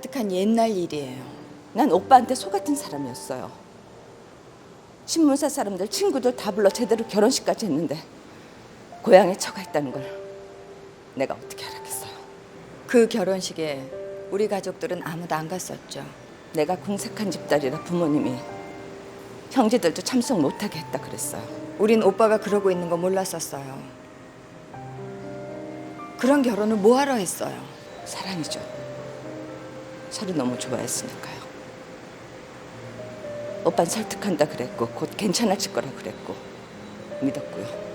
가득한 옛날 일이에요. 난 오빠한테 소 같은 사람이었어요. 신문사 사람들 친구들 다 불러 제대로 결혼식까지 했는데 고향에 처가 있다는 걸 내가 어떻게 알았겠어요. 그 결혼식에 우리 가족들은 아무도 안 갔었죠. 내가 궁색한 집딸이라 부모님이 형제들도 참석 못하게 했다 그랬어요. 우린 오빠가 그러고 있는 거 몰랐었어요. 그런 결혼을 뭐하러 했어요? 사랑이죠. 서로 너무 좋아했으니까요. 오빤 설득한다 그랬고 곧 괜찮아질 거라 그랬고 믿었고요.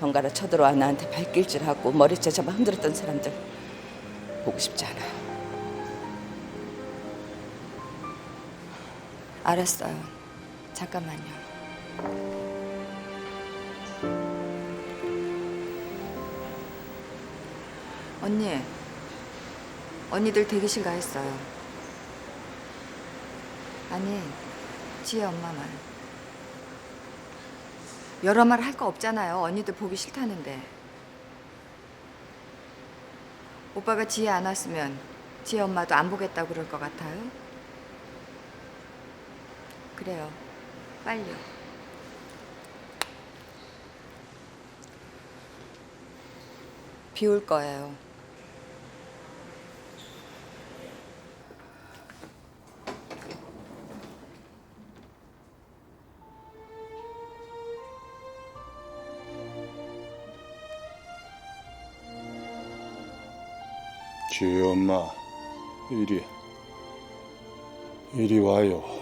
번갈아 쳐들어와 나한테 발길질하고 머리채 잡아 흔들었던 사람들 보고 싶지 않아요. 알았어요. 잠깐만요. 언니, 언니들 대기실 가 있어요. 아니, 지혜 엄마만. 여러 말 할 거 없잖아요. 언니들 보기 싫다는데. 오빠가 지혜 안 왔으면 지혜 엄마도 안 보겠다고 그럴 것 같아요? 그래요. 빨리요. 비올 거예요. 지혜 엄마 이리 이리 와요.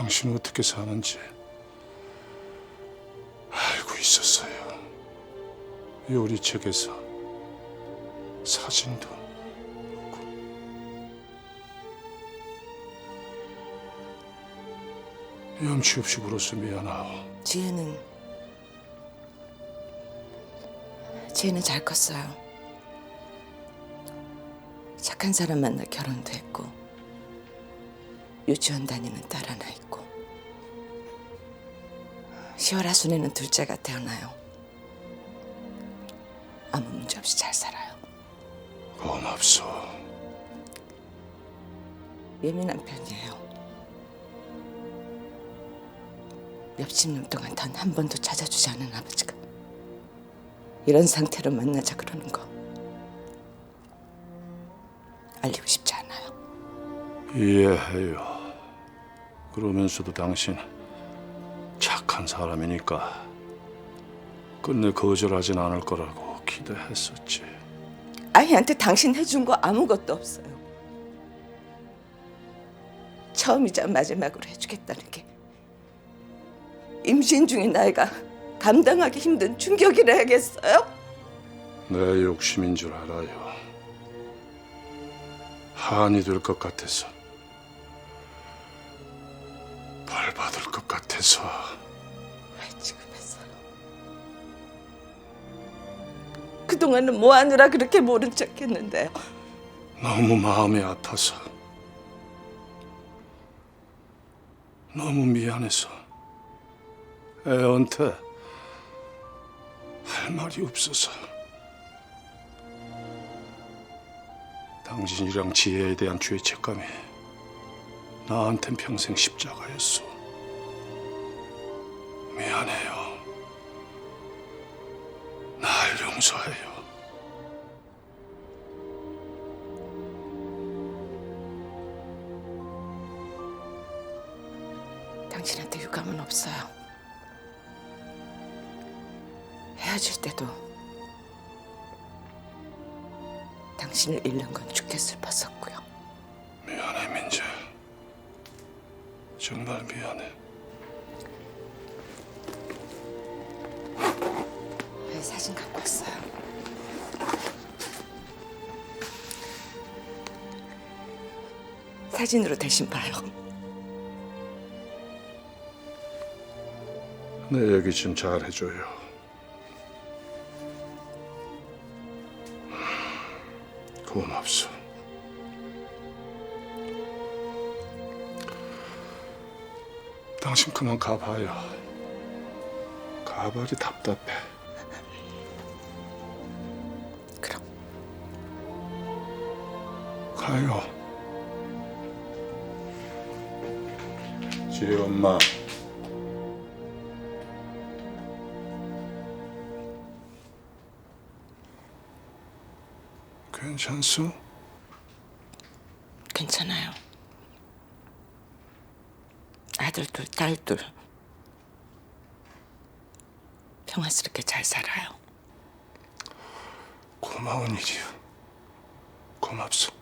당신 어떻게 사는지 알고 있었어요. 요리책에서 사진도 있고. 염치 없이 굴어서 미안하오. 지혜는 지혜는 잘 컸어요. 착한 사람 만나 결혼도 했고 유치원 다니는 딸 하나 있고 10월 하순에는 둘째가 태어나요. 아무 문제 없이 잘 살아요. 고맙소. 예민한 편이에요. 몇십 년 동안 단 한 번도 찾아주지 않은 아버지가 이런 상태로 만나자 그러는 거 알리고 않아요. 이해해요. 그러면서도 당신 착한 사람이니까 끝내 거절하진 않을 거라고 기대했었지. 아이한테 당신 해준 거 아무것도 없어요. 처음이자 마지막으로 해주겠다는 게 임신 중인 나이가 감당하기 힘든 충격이라 해야겠어요? 내 욕심인 줄 알아요. 한이 될 것 같아서. 받을 것 같아서. 왜 지금 했어요? 그동안은 뭐 하느라 그렇게 모른 척 했는데요. 너무 마음이 아파서. 너무 미안해서. 애한테 할 말이 없어서. 당신이랑 지혜에 대한 죄책감이 나한텐 평생 십자가였어. 미안해요. 날 용서해요. 당신한테 유감은 없어요. 헤어질 때도 당신을 잃는 건 죽게 슬펐었고요. 미안해 민재. 정말 미안해. 사진 갖고 왔어요? 사진으로 대신 봐요. 내 얘기 좀 잘 해줘요. 고맙소. 당신 그만 가봐요. 가버리 답답해. 가요. 지혜 엄마. 괜찮소? 괜찮아요. 아들들, 딸들 평화스럽게 잘 살아요. 고마운 일이야. 고맙소.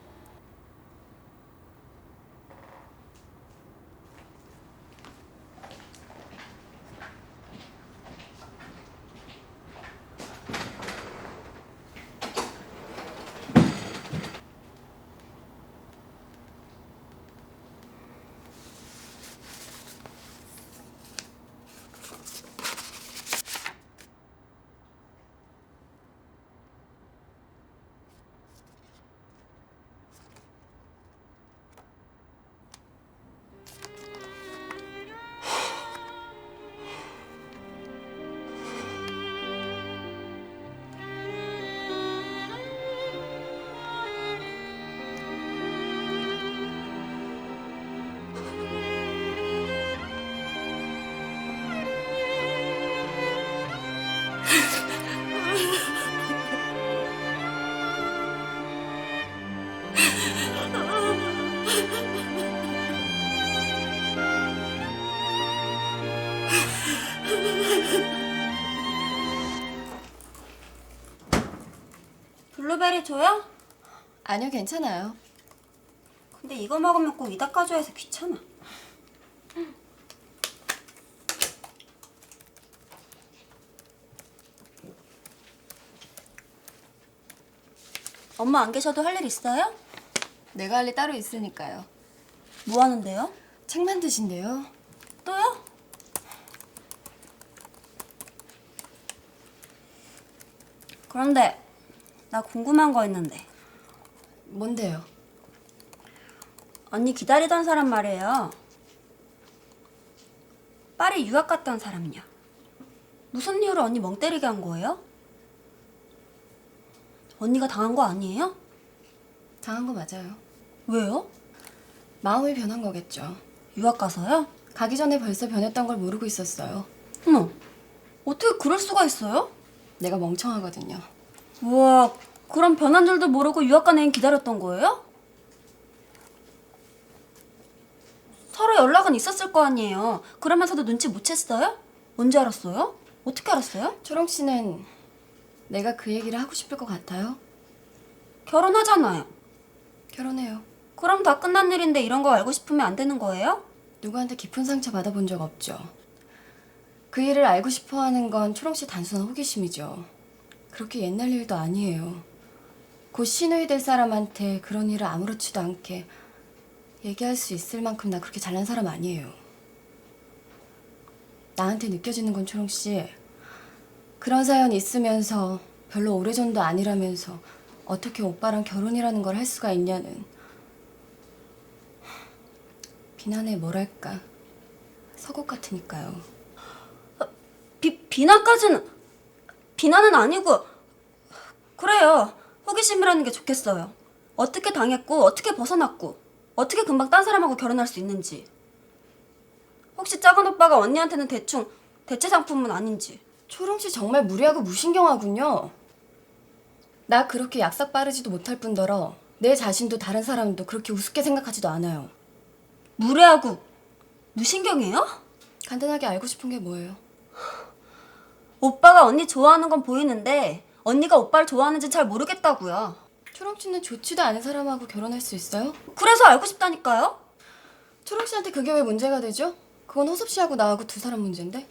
블루베리 줘요? 아니요, 괜찮아요. 근데 이거 먹으면 꼭 이다 까줘야 해서 귀찮아. 엄마 안 계셔도 할 일 있어요? 내가 할 일 따로 있으니까요. 뭐 하는데요? 책 만드신대요. 또요? 그런데 나 궁금한 거 있는데 뭔데요? 언니 기다리던 사람 말이에요. 파리 유학 갔던 사람이냐? 무슨 이유로 언니 멍 때리게 한 거예요? 언니가 당한 거 아니에요? 당한 거 맞아요. 왜요? 마음이 변한 거겠죠. 유학 가서요? 가기 전에 벌써 변했던 걸 모르고 있었어요. 어머, 어떻게 그럴 수가 있어요? 내가 멍청하거든요. 우와, 그럼 변한 줄도 모르고 유학 간 애인 기다렸던 거예요? 서로 연락은 있었을 거 아니에요. 그러면서도 눈치 못 챘어요? 언제 알았어요? 어떻게 알았어요? 초롱 씨는 내가 그 얘기를 하고 싶을 것 같아요. 결혼하잖아요. 결혼해요. 그럼 다 끝난 일인데 이런 거 알고 싶으면 안 되는 거예요? 누구한테 깊은 상처 받아본 적 없죠. 그 일을 알고 싶어 하는 건 초롱 씨 단순한 호기심이죠. 그렇게 옛날 일도 아니에요. 곧 시누이 될 사람한테 그런 일을 아무렇지도 않게 얘기할 수 있을 만큼 나 그렇게 잘난 사람 아니에요. 나한테 느껴지는 건 초롱 씨 그런 사연 있으면서 별로 오래전도 아니라면서 어떻게 오빠랑 결혼이라는 걸 할 수가 있냐는 비난에 뭐랄까 서곡 같으니까요. 비, 비난까지는 비난은 아니고 그래요. 호기심이라는 게 좋겠어요. 어떻게 당했고 어떻게 벗어났고 어떻게 금방 딴 사람하고 결혼할 수 있는지 혹시 작은 오빠가 언니한테는 대충 대체 상품은 아닌지 초롱 씨 정말 무리하고 무신경하군요. 나 그렇게 약삭 빠르지도 못할 뿐더러 내 자신도 다른 사람도 그렇게 우습게 생각하지도 않아요. 무례하고 무신경해요? 간단하게 알고 싶은 게 뭐예요? 오빠가 언니 좋아하는 건 보이는데 언니가 오빠를 좋아하는지 잘 모르겠다고요. 초롱 씨는 좋지도 않은 사람하고 결혼할 수 있어요? 그래서 알고 싶다니까요. 초롱 씨한테 그게 왜 문제가 되죠? 그건 호섭 씨하고 나하고 두 사람 문제인데.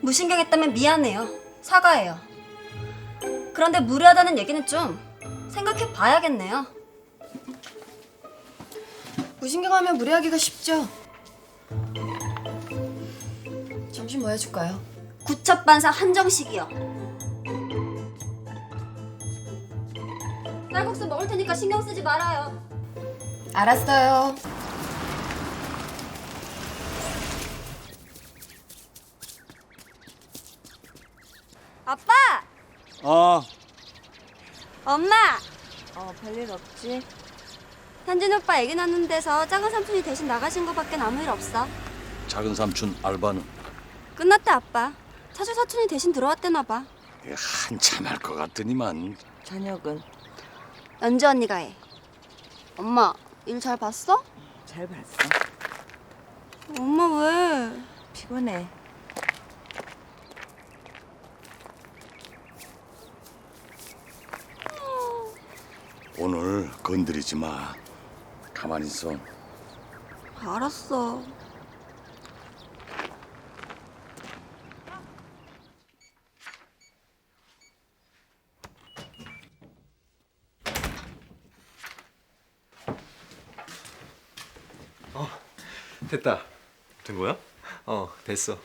무신경했다면 미안해요. 사과해요. 그런데 무례하다는 얘기는 좀 생각해 봐야겠네요. 무신경하면 무례하기가 쉽죠. 점심 뭐 해줄까요? 구첩반사 한정식이요. 쌀국수 먹을 테니까 신경 쓰지 말아요. 알았어요. 아빠! 어, 엄마! 어 별일 없지? 현진 오빠 얘기 나눈 데서 작은 삼촌이 대신 나가신 거밖에 아무 일 없어. 작은 삼촌 알바는 끝났대 아빠. 차주 사촌이 대신 들어왔대나 봐. 한참 할 것 같더니만 저녁은 연주 언니가 해. 엄마 일 잘 봤어? 잘 봤어. 엄마 왜? 피곤해. 오늘 건드리지 마. 가만히 있어. 알았어. 됐다. 된 거야? 어, 됐어.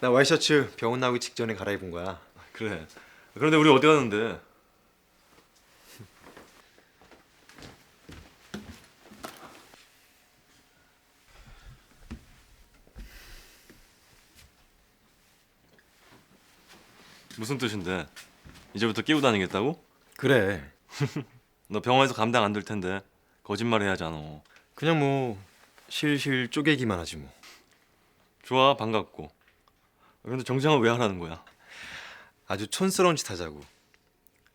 나 와이셔츠 병원 나오기 직전에 갈아입은 거야. 그래. 그런데 우리 어디 가는데? 무슨 뜻인데? 이제부터 끼고 다니겠다고? 그래. 너 병원에서 감당 안 될 텐데 거짓말 해야지 않아. 그냥 뭐 실실 쪼개기만 하지 뭐. 좋아 반갑고. 근데 정장은 왜 하라는 거야? 아주 촌스러운 짓 하자고.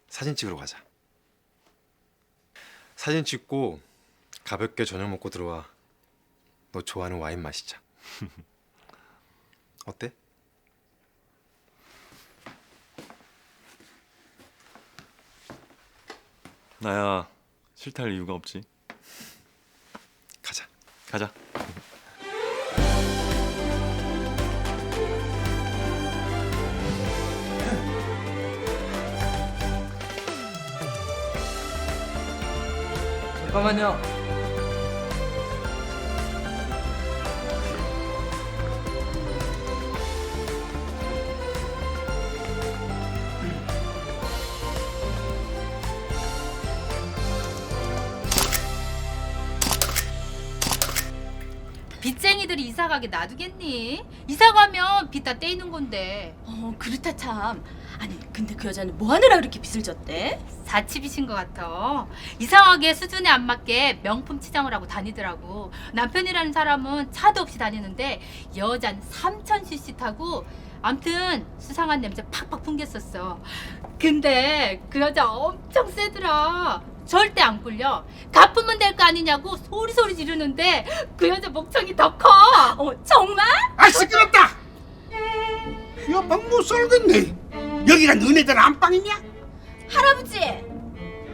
사진 찍으러 가자. 사진 찍고 가볍게 저녁 먹고 들어와. 너 좋아하는 와인 마시자. 어때? 나야 싫다 할 이유가 없지. 가자. 가자. 잠깐만요. 빚쟁이들이 이사 가게 놔두겠니? 이사 가면 빚 다 떼이는 건데 어 그렇다 참. 아니 근데 그 여자는 뭐 하느라 그렇게 빚을 졌대? 사치빚인 것 같아. 이상하게 수준에 안 맞게 명품 치장을 하고 다니더라고. 남편이라는 사람은 차도 없이 다니는데 여잔 3000cc 타고 암튼 수상한 냄새 팍팍 풍겼었어. 근데 그 여자 엄청 세더라. 절대 안 굴려. 갚으면 될 거 아니냐고 소리소리 지르는데 그 여자 목청이 더 커. 어 정말? 아 시끄럽다! 여방 못 살겠네. 여기가 너네들 안방이냐? 할아버지.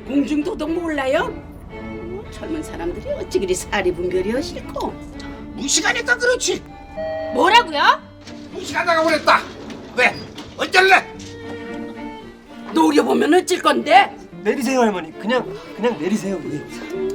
공중도덕 몰라요? 뭐 젊은 사람들이 어찌 그리 사리분별이 싫고 무시가니까 그렇지. 뭐라고요? 무시하다가 그랬다. 왜? 어쩔래? 노려보면 어쩔 건데? 내리세요 할머니. 그냥 그냥 내리세요. 예.